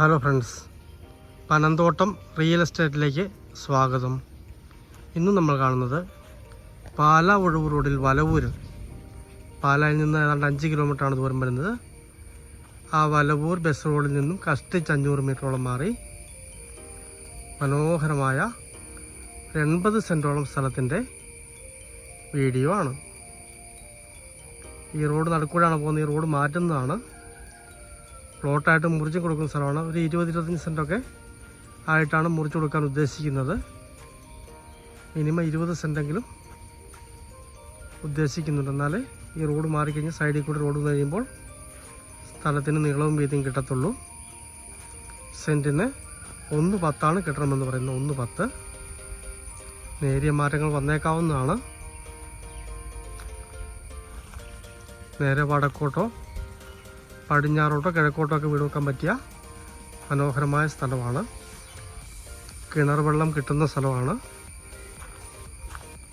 Hello friends Panamthottam real എസ്റ്റേറ്റിലേക്ക് സ്വാഗതം. ഇന്ന് നമ്മൾ കാണുന്നത് പാല ഒഴുവ് റോഡിൽ വലവൂര് പാലയിൽ നിന്ന് ഏതാണ്ട് അഞ്ച് കിലോമീറ്ററാണ് ദൂരം വരുന്നത്. ആ വലവൂർ ബസ് റോഡിൽ നിന്നും കഷ്ടിച്ച് അഞ്ഞൂറ് മീറ്ററോളം മാറി. മനോഹരമായ എൺപത് സെന്റോളം സ്ഥലത്തിന്റെ വീഡിയോ ആണ്. ഈ റോഡ് നടക്കൂടാണ് പോകുന്നത്. ഈ റോഡ് മാറ്റുന്നതാണ്. പ്ലോട്ടായിട്ട് മുറിച്ച് കൊടുക്കുന്ന സ്ഥലമാണ്. ഒരു ഇരുപത് ഇരുപത്തഞ്ച് സെന്റൊക്കെ ആയിട്ടാണ് മുറിച്ച് കൊടുക്കാൻ ഉദ്ദേശിക്കുന്നത്. മിനിമം ഇരുപത് സെന്റെങ്കിലും ഉദ്ദേശിക്കുന്നുണ്ട്. എന്നാൽ ഈ റോഡ് മാറിക്കഴിഞ്ഞ് സൈഡിൽ കൂടി റോഡ് കഴിയുമ്പോൾ സ്ഥലത്തിന് നീളവും വീതിയും കിട്ടത്തുള്ളൂ. സെന്റിന് ഒന്ന് പത്താണ് കിട്ടണമെന്ന് പറയുന്നത്. ഒന്ന് പത്ത്. നേരിയ മാറ്റങ്ങൾ വന്നേക്കാവുന്നതാണ്. നേരെ വടക്കോട്ടോ പടിഞ്ഞാറോട്ടോ കിഴക്കോട്ടോ ഒക്കെ വീട് വെക്കാൻ പറ്റിയ മനോഹരമായ സ്ഥലമാണ്. കിണർ വെള്ളം കിട്ടുന്ന സ്ഥലമാണ്.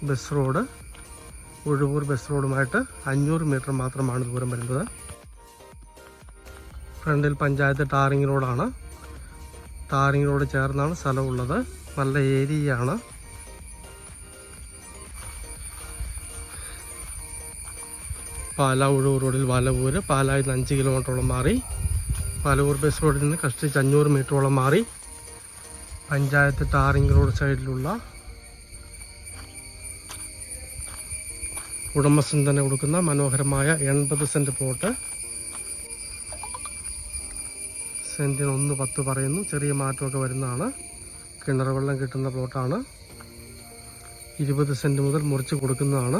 Bus road. ഉഴുവൂർ ബസ് റോഡുമായിട്ട് അഞ്ഞൂറ് മീറ്റർ മാത്രമാണ് ദൂരം വരുന്നത്. ഫ്രണ്ടിൽ പഞ്ചായത്ത് ടാറിങ് റോഡാണ്. ടാറിങ് റോഡ് ചേർന്നാണ് സ്ഥലമുള്ളത് നല്ല ഏരിയയാണ്. പാല ഉഴൂർ റോഡിൽ വലവൂര്. പാലായിൽ നിന്ന് അഞ്ച് കിലോമീറ്ററോളം മാറി. പാലവൂർ ബസ് റോഡിൽ നിന്ന് കഷ്ടിച്ച് അഞ്ഞൂറ് മീറ്ററോളം മാറി. പഞ്ചായത്ത് ടാറിങ് റോഡ് സൈഡിലുള്ള ഉടമസ്ഥൻ തന്നെ കൊടുക്കുന്ന മനോഹരമായ എൺപത് സെന്റ് പ്ലോട്ട് സെന്റിന് ഒന്ന് പത്ത് പറയുന്നു. ചെറിയ മാറ്റമൊക്കെ വരുന്നതാണ്. കിണർ വെള്ളം കിട്ടുന്ന പ്ലോട്ടാണ് ഇരുപത് സെന്റ് മുതൽ മുറിച്ച് കൊടുക്കുന്നതാണ്.